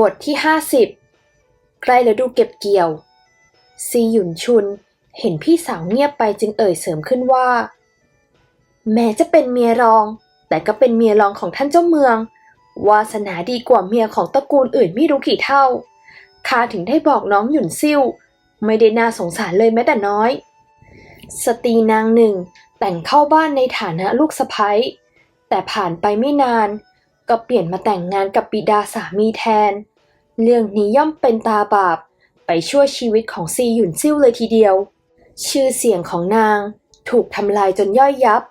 บทที่ห้าสิบใกล้ฤดูเก็บเกี่ยว ซีหยุนชุนเห็นพี่สาวเงียบไปจึงเอ่ยเสริมขึ้นว่า แม้จะเป็นเมียรอง แต่ก็เป็นเมียรองของท่านเจ้าเมือง วาสนาดีกว่าเมียของตระกูลอื่นไม่รู้กี่เท่าข้าถึงได้บอกน้องหยุนซิ่วไม่ได้น่าสงสารเลยแม้แต่น้อย สตรีนางหนึ่งแต่งเข้าบ้านในฐานะลูกสะใภ้แต่ผ่านไปไม่นาน ก็เปลี่ยนมาแต่งงานกับบิดาสามีแทน เรื่องนี้ย่อมเป็นตาบาปไปชั่วชีวิตของซีหยุนซิ่วเลยทีเดียว ชื่อเสียงของนางถูกทำลายจนย่อยยับ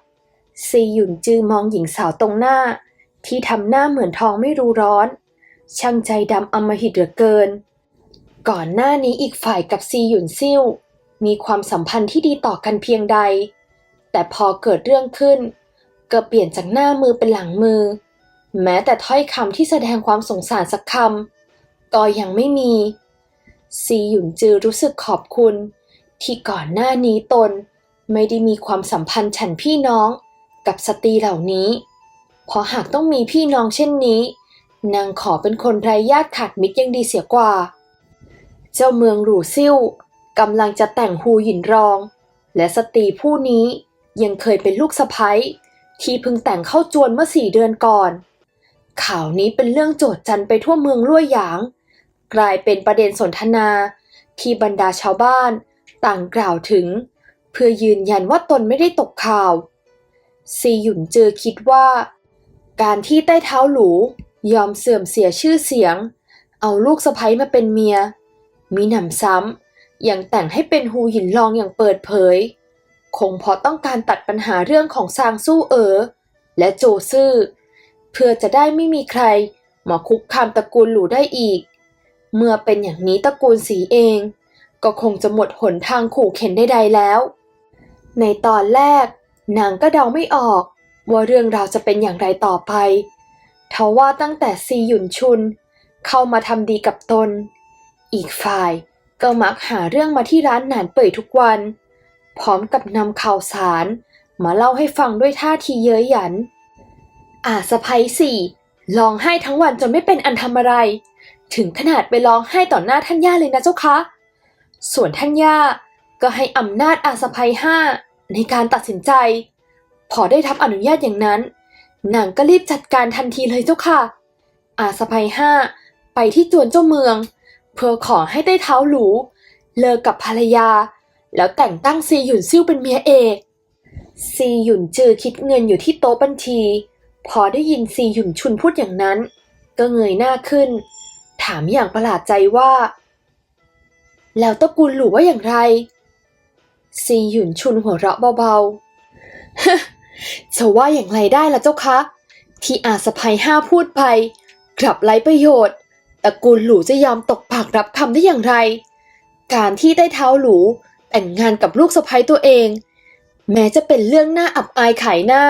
ซีหยุนจือมองหญิงสาวตรงหน้า ที่ทำหน้าเหมือนทองไม่รู้ร้อน ช่างใจดำอมหิตเหลือเกิน ก่อนหน้านี้อีกฝ่ายกับซีหยุนซิ่วมีความสัมพันธ์ที่ดีต่อกันเพียงใด แต่พอเกิดเรื่องขึ้น ก็เปลี่ยนจากหน้ามือเป็นหลังมือ แม้แต่ถ้อยคำที่แสดงความสงสารสักคำ ก็ยังไม่มี ซีหยุนจือรู้สึกขอบคุณ ที่ก่อนหน้านี้ตนไม่ได้มีความสัมพันธ์ฉันพี่น้องกับสตรีเหล่านี้ เพราะหากต้องมีพี่น้องเช่นนี้ นางขอเป็นคนไร้ญาติขาดมิตรยังดีเสียกว่า เจ้าเมืองหรูซิ่วกำลังจะแต่งฮูหยินรอง และสตรีผู้นี้ยังเคยเป็นลูกสะใภ้ที่เพิ่งแต่งเข้าจวนเมื่อสี่เดือนก่อน ข่าวนี้เป็นเรื่องโจดจันไปทั่วเมืองลั่วหยาง กลายเป็นประเด็นสนทนาที่บรรดาชาวบ้านต่างกล่าวถึง เพื่อยืนยันว่าตนไม่ได้ตกข่าว ซีหยุนเจอคิดว่า การที่ใต้เท้าหลูยอมเสื่อมเสียชื่อเสียง เอาลูกสะใภ้มาเป็นเมีย มีหนำซ้ำยังแต่งให้เป็นฮูหยินรองอย่างเปิดเผย คงเพราะต้องการตัดปัญหาเรื่องของซางสู้เอ๋อและโจซื่อเพื่อจะได้ไม่มีใครมาคุกคามตระกูลหลูได้อีก เมื่อเป็นอย่างนี้ตระกูลสีเอง ก็คงจะหมดหนทางขู่เข็นใดๆแล้ว ในตอนแรก นางก็เดาไม่ออก ว่าเรื่องราวจะเป็นอย่างไรต่อไปทว่าตั้งแต่ซีหยุนชุน เข้ามาทำดีกับตน อีกฝ่ายก็มักหาเรื่องมาที่ร้านหนานเป่ยทุกวัน พร้อมกับนำข่าวสาร มาเล่าให้ฟังด้วยท่าทีเย้ยหยัน อาสะพ้ยสี่ร้องไห้ทั้งวันจนไม่เป็นอันทำอะไร ถึงขนาดไปร้องไห้ต่อหน้าท่านย่าเลยนะเจ้าคะ ส่วนท่านย่าก็ให้อำนาจอาสะพ้ยห้าในการตัดสินใจ พอได้รับอนุญาตอย่างนั้น นางก็รีบจัดการทันทีเลยเจ้าค่ะ อาสะพ้ยห้าไปที่จวนเจ้าเมือง เพื่อขอให้ได้เท้าหลูเลิกกับภรรยา แล้วแต่งตั้งซีหยุนซิ่วเป็นเมียเอกซีหยุนจือคิดเงินอยู่ที่โต๊ะบัญชี พอได้ยินซีหยุนชุนพูดอย่างนั้น ก็เงยหน้าขึ้น ถามอย่างประหลาดใจว่า แล้วตระกูลหลูว่าอย่างไร ซีหยุนชุนหัวเราะเบาๆจะว่าอย่างไรได้ล่ะเจ้าคะ ที่อาสะพายห้าพูดไป กลับไร้ประโยชน์ตระกูลหลูจะยอมตกปากรับคำได้อย่างไร การที่ได้เท้าหลูแต่งงานกับลูกสะใภ้ตัวเอง แม้จะเป็นเรื่องน่าอับอายขายหน้า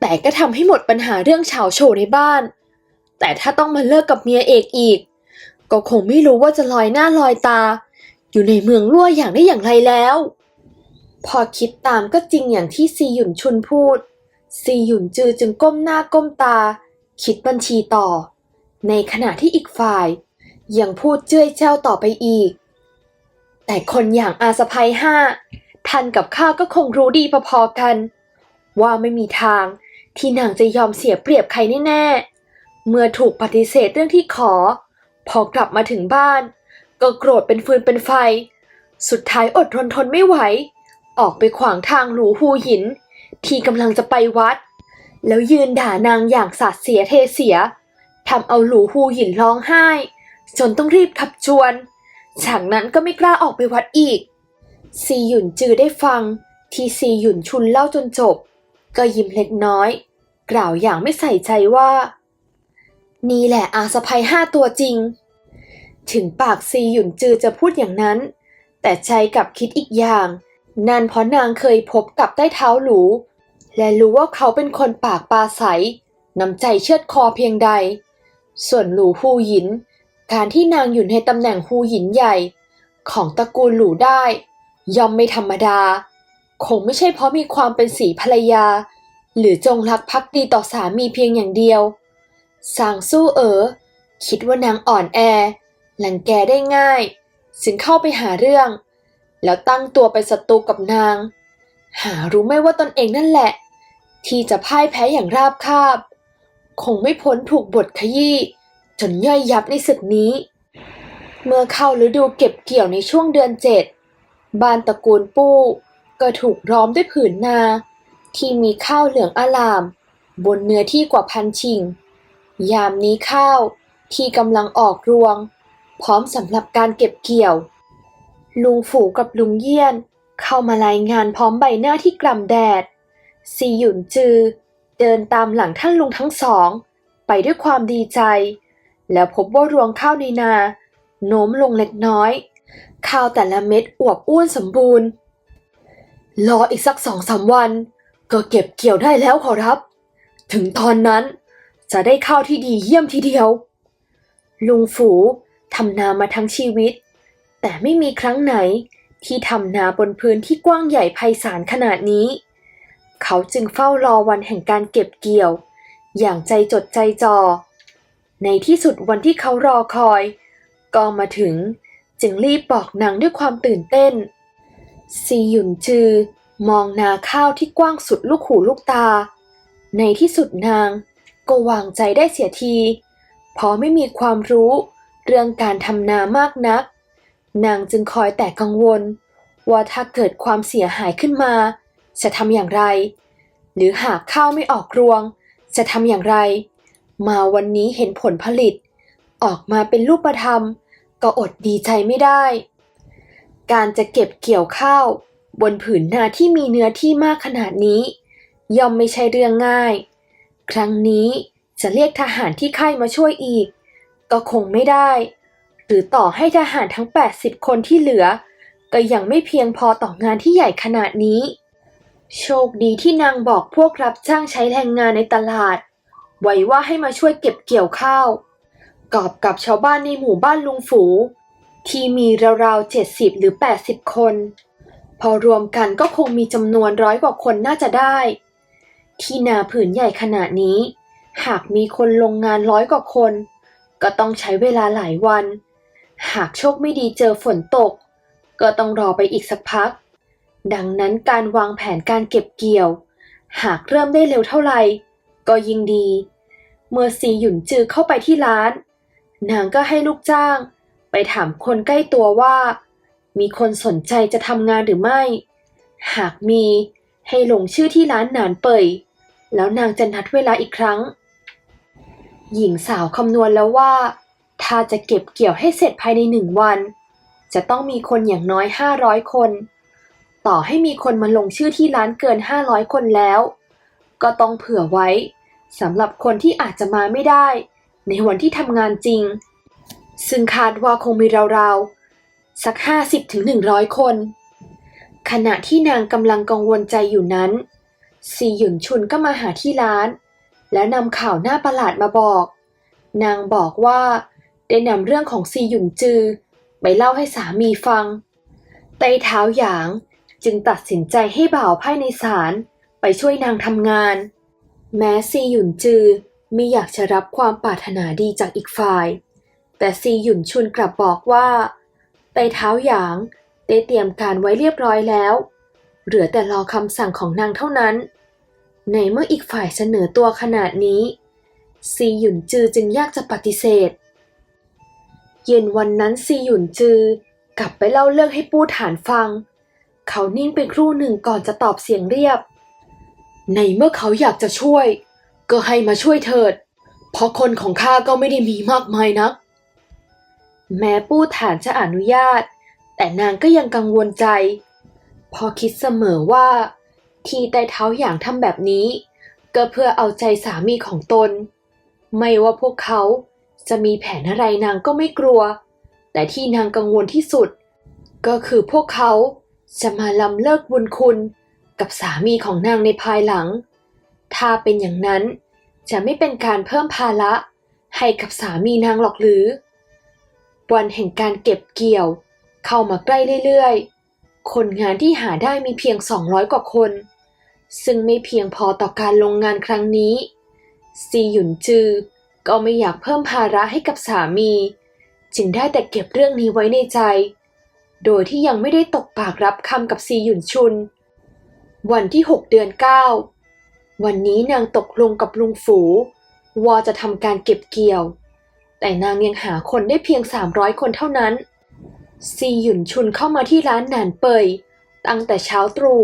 แต่ก็ทำให้หมดปัญหาเรื่องชาวโชว์ในบ้าน แต่ถ้าต้องมาเลิกกับเมียเอกอีก ก็คงไม่รู้ว่าจะลอยหน้าลอยตา อยู่ในเมืองลั่วอย่างได้อย่างไรแล้ว พอคิดตามก็จริงอย่างที่ซีหยุนชุนพูด ซีหยุนจือจึงก้มหน้าก้มตา คิดบัญชีต่อ ในขณะที่อีกฝ่าย ยังพูดเจ้ยเจ้าต่อไปอีก แต่คนอย่างอาสะพายห้าท่านกับข้าก็คงรู้ดีพอๆกัน ว่าไม่มีทางที่นางจะยอมเสียเปรียบใครแน่ๆ เมื่อถูกปฏิเสธเรื่องที่ขอ พอกลับมาถึงบ้าน ก็โกรธเป็นฟืนเป็นไฟ สุดท้ายอดทนทนไม่ไหว ออกไปขวางทางหลูฮูหิน ที่กำลังจะไปวัด แล้วยืนด่านางอย่างสาดเสียเทเสียทำเอาหลูฮูหินร้องไห้ จนต้องรีบขับจวนฉากนั้นก็ไม่กล้าออกไปวัดอีก ซีหยุนจือได้ฟัง ที่ซีหยุนชุนเล่าจนจบ ก็ยิ้มเล็กน้อย กล่าวอย่างไม่ใส่ใจว่า นี่แหละอาสะพายห้าตัวจริง ถึงปากซีหยุนจือจะพูดอย่างนั้น แต่ใจกับคิดอีกอย่าง นั่นเพราะนางเคยพบกับใต้เท้าหลู และรู้ว่าเขาเป็นคนปากปลาใสน้ำใจเชือดคอเพียงใด ส่วนหลูฮูหยิน การที่นางอยู่ในตำแหน่งฮูหยินใหญ่ ของตระกูลหลูได้ ย่อมไม่ธรรมดา คงไม่ใช่เพราะมีความเป็นสีภรรยา หรือจงรักภักดีต่อสามีเพียงอย่างเดียว สางสู้เอ๋อคิดว่านางอ่อนแอ หลังแกได้ง่ายจึงเข้าไปหาเรื่อง แล้วตั้งตัวเป็นศัตรูกับนาง หารู้ไม่ว่าตนเองนั่นแหละ ที่จะพ่ายแพ้อย่างราบคาบ คงไม่พ้นถูกบทขยี้จนย่อยยับในศึกนี้ เมื่อเข้าฤดูเก็บเกี่ยวในช่วงเดือนเจ็ดบ้านตระกูลปู้ก็ถูกล้อมด้วยผืนนา ที่มีข้าวเหลืองอลาม บนเนื้อที่กว่าพันชิง ยามนี้ข้าวที่กำลังออกรวง พร้อมสำหรับการเก็บเกี่ยว ลุงฝูกับลุงเยี่ยน เข้ามารายงานพร้อมใบหน้าที่กล่ำแดดซีหยุนจือ เดินตามหลังท่านลุงทั้งสอง ไปด้วยความดีใจ แล้วพบว่ารวงข้าวในนาโน้มลงเล็กน้อย ข้าวแต่ละเม็ดอวบอ้วนสมบูรณ์ รออีกสักสองสามวัน ก็เก็บเกี่ยวได้แล้วขอรับ ถึงตอนนั้น จะได้ข้าวที่ดีเยี่ยมทีเดียว ลุงฝูทำนามาทั้งชีวิต แต่ไม่มีครั้งไหนที่ทำนาบนพื้นที่กว้างใหญ่ไพศาลขนาดนี้ เขาจึงเฝ้ารอวันแห่งการเก็บเกี่ยว อย่างใจจดใจจ่อในที่สุดวันที่เขารอคอยก็มาถึงจึงรีบบอกนางด้วยความตื่นเต้น ซีหยุนจือ มองนาข้าวที่กว้างสุดลูกหูลูกตา ในที่สุดนาง ก็วางใจได้เสียทีเพราะไม่มีความรู้ เรื่องการทำนามากนัก นางจึงคอยแต่กังวล ว่าถ้าเกิดความเสียหายขึ้นมา จะทำอย่างไร หรือหากข้าวไม่ออกรวง จะทำอย่างไร มาวันนี้เห็นผลผลิต ออกมาเป็นรูปธรรม ก็อดดีใจไม่ได้ การจะเก็บเกี่ยวข้าว บนผืนนาที่มีเนื้อที่มากขนาดนี้ ย่อมไม่ใช่เรื่องง่าย ครั้งนี้จะเรียกทหารที่ค่ายมาช่วยอีก ก็คงไม่ได้ หรือต่อให้ทหารทั้ง 80 คนที่เหลือ ก็ยังไม่เพียงพอต่องานที่ใหญ่ขนาดนี้ โชคดีที่นางบอกพวกรับจ้างใช้แรงงานในตลาด ไว้ว่าให้มาช่วยเก็บเกี่ยวข้าว กอบกับชาวบ้านในหมู่บ้านลุงฝู ที่มีราวๆ70หรือ 80 คน พอรวมกันก็คงมีจำนวนร้อยกว่าคนน่าจะได้ ที่นาผืนใหญ่ขนาดนี้ หากมีคนลงงานร้อยกว่าคน ก็ต้องใช้เวลาหลายวัน หากโชคไม่ดีเจอฝนตก ก็ต้องรอไปอีกสักพัก ดังนั้นการวางแผนการเก็บเกี่ยว หากเริ่มได้เร็วเท่าไหร่ ก็ยิ่งดี เมื่อซีหยุนจือเข้าไปที่ร้าน นางก็ให้ลูกจ้าง ไปถามคนใกล้ตัวว่า มีคนสนใจจะทำงานหรือไม่ หากมีให้ลงชื่อที่ร้านหนานเป่ย แล้วนางจะนัดเวลาอีกครั้ง หญิงสาวคำนวณแล้วว่า ถ้าจะเก็บเกี่ยวให้เสร็จภายในหนึ่งวัน จะต้องมีคนอย่างน้อยห้าร้อยคน ต่อให้มีคนมาลงชื่อที่ร้านเกินห้าร้อยคนแล้ว ก็ต้องเผื่อไว้สำหรับคนที่อาจจะมาไม่ได้ ในวันที่ทำงานจริง ซึ่งคาดว่าคงมีราวๆ สักห้าสิบถึงหนึ่งร้อยคน ขณะที่นางกำลังกังวลใจอยู่นั้น ซีหยุนชุนก็มาหาที่ร้าน แล้วนำข่าวหน้าประหลาดมาบอก นางบอกว่าได้นำเรื่องของซีหยุนจือ ไปเล่าให้สามีฟัง ไต้เท้าหยางจึงตัดสินใจให้บ่าวไพ่ในศาลไปช่วยนางทำงาน แม้ซีหยุนจือไม่อยากจะรับความปรารถนาดีจากอีกฝ่าย แต่ซีหยุนชุนกลับบอกว่าไต้เท้าหยางได้เตรียมการไว้เรียบร้อยแล้ว เหลือแต่รอคำสั่งของนางเท่านั้น ในเมื่ออีกฝ่ายเสนอตัวขนาดนี้ ซีหยุนจือจึงยากจะปฏิเสธ เย็นวันนั้นซีหยุนจือกลับไปเล่าเรื่องให้ปู้ฐานฟัง เขานิ่งไปครู่หนึ่งก่อนจะตอบเสียงเรียบ ในเมื่อเขาอยากจะช่วย ก็ให้มาช่วยเถิด เพราะคนของข้าก็ไม่ได้มีมากมายนัก แม้ปู้ฐานจะอนุญาต แต่นางก็ยังกังวลใจ พอคิดเสมอว่า ที่ไต้เท้าอย่างทำแบบนี้ ก็เพื่อเอาใจสามีของตน ไม่ว่าพวกเขาจะมีแผนอะไรนางก็ไม่กลัว แต่ที่นางกังวลที่สุด ก็คือพวกเขาจะมาลำเลิกบุญคุณกับสามีของนางในภายหลัง ถ้าเป็นอย่างนั้นจะไม่เป็นการเพิ่มภาระให้กับสามีนางหรอกหรือ วันแห่งการเก็บเกี่ยวเข้ามาใกล้เรื่อยๆ คนงานที่หาได้มีเพียง 200 กว่าคน ซึ่งไม่เพียงพอต่อการลงงานครั้งนี้ ซีหยุนจือ ก็ไม่อยากเพิ่มภาระให้กับสามี จึงได้แต่เก็บเรื่องนี้ไว้ในใจ โดยที่ยังไม่ได้ตกปากรับคำกับซีหยุนชุน วันที่ 6 เดือน 9 วันนี้นางตกลงกับลุงฝูว่าจะทำการเก็บเกี่ยว แต่นางยังหาคนได้เพียง 300 คนเท่านั้น ซีหยุนชุนเข้ามาที่ร้านหนานเปย ตั้งแต่เช้าตรู่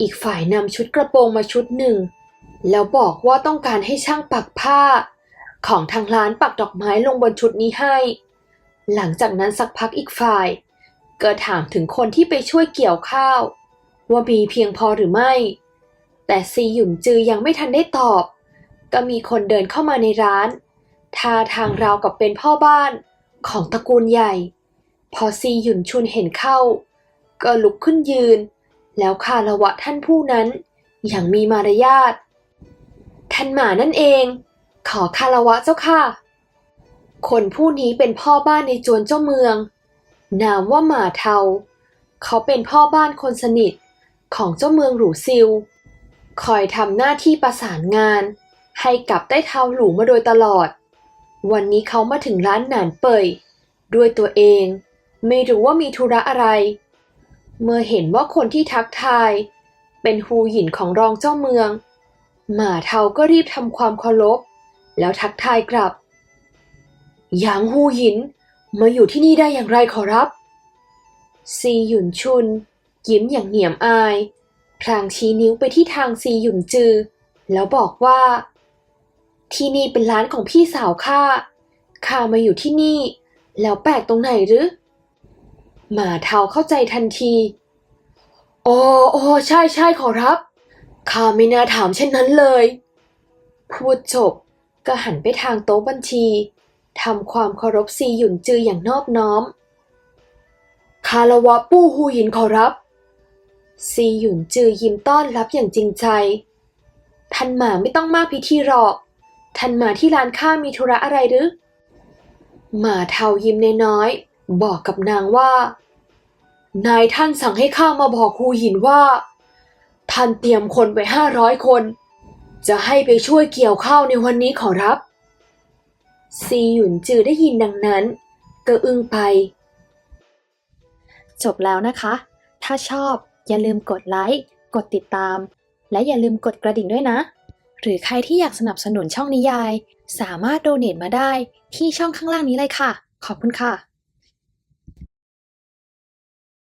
อีกฝ่ายนำชุดกระโปรงมาชุดหนึ่ง แล้วบอกว่าต้องการให้ช่างปักผ้า ของทางร้านปักดอกไม้ลงบนชุดนี้ให้ หลังจากนั้นสักพักอีกฝ่าย ก็ถามถึงคนที่ไปช่วยเกี่ยวข้าว ว่ามีเพียงพอหรือไม่ แต่ซีหยุนจือยังไม่ทันได้ตอบ ก็มีคนเดินเข้ามาในร้านท่าทางราวกับเป็นพ่อบ้านของตระกูลใหญ่ พอซีหยุนชุนเห็นเข้า ก็ลุกขึ้นยืน แล้วคารวะท่านผู้นั้น อย่างมีมารยาทท่านหมานั่นเอง ขอคารวะเจ้าค่ะ คนผู้นี้เป็นพ่อบ้านในจวนเจ้าเมือง นามว่าหมาเทา เขาเป็นพ่อบ้านคนสนิทของเจ้าเมืองหรูซิล คอยทำหน้าที่ประสานงาน ให้กับใต้เท้าหลูมาโดยตลอด วันนี้เขามาถึงร้านหนานเปยด้วยตัวเอง ไม่รู้ว่ามีธุระอะไร เมื่อเห็นว่าคนที่ทักทาย เป็นฮูหยินของรองเจ้าเมือง หมาเทาก็รีบทำความเคารพแล้วทักทายกลับ หยางฮูหยินมาอยู่ที่นี่ได้อย่างไรขอรับ ซีหยุนชุน ยิ้มอย่างเหนียมอาย พลางชี้นิ้วไปที่ทางซีหยุนจือ แล้วบอกว่า ที่นี่เป็นร้านของพี่สาวข้าข้ามาอยู่ที่นี่ แล้วแปลกตรงไหนหรือ หมาเทาเข้าใจทันทีโอ้โอ้ใช่ใช่ขอรับข้าไม่น่าถามเช่นนั้นเลย พูดจบก็หันไปทางโต๊ะบัญชีทำความเคารพซีหยุนจืออย่างนอบน้อม คารวะปู้ฮูหินขอรับ ซีหยุนจือยิ้มต้อนรับอย่างจริงใจ ท่านหมาไม่ต้องมากพิธีหรอก ท่านมาที่ร้านข้ามีธุระอะไรหรือ หมาเทายิ้มน้อย บอกกับนางว่า นายท่านสั่งให้ข้ามาบอกฮูหินว่า ท่านเตรียมคนไว้ห้าร้อยคน จะให้ไปช่วยเกี่ยวข้าวในวันนี้ขอรับ ซีหยุนจือได้ยินดังนั้นก็อึ้งไป จบแล้วนะคะ ถ้าชอบอย่าลืมกดไลค์ กดติดตาม และอย่าลืมกดกระดิ่งด้วยนะ หรือใครที่อยากสนับสนุนช่องนิยาย สามารถโดเน a t มาได้ที่ช่องข้างล่างนี้เลยค่ะ ขอบคุณค่ะ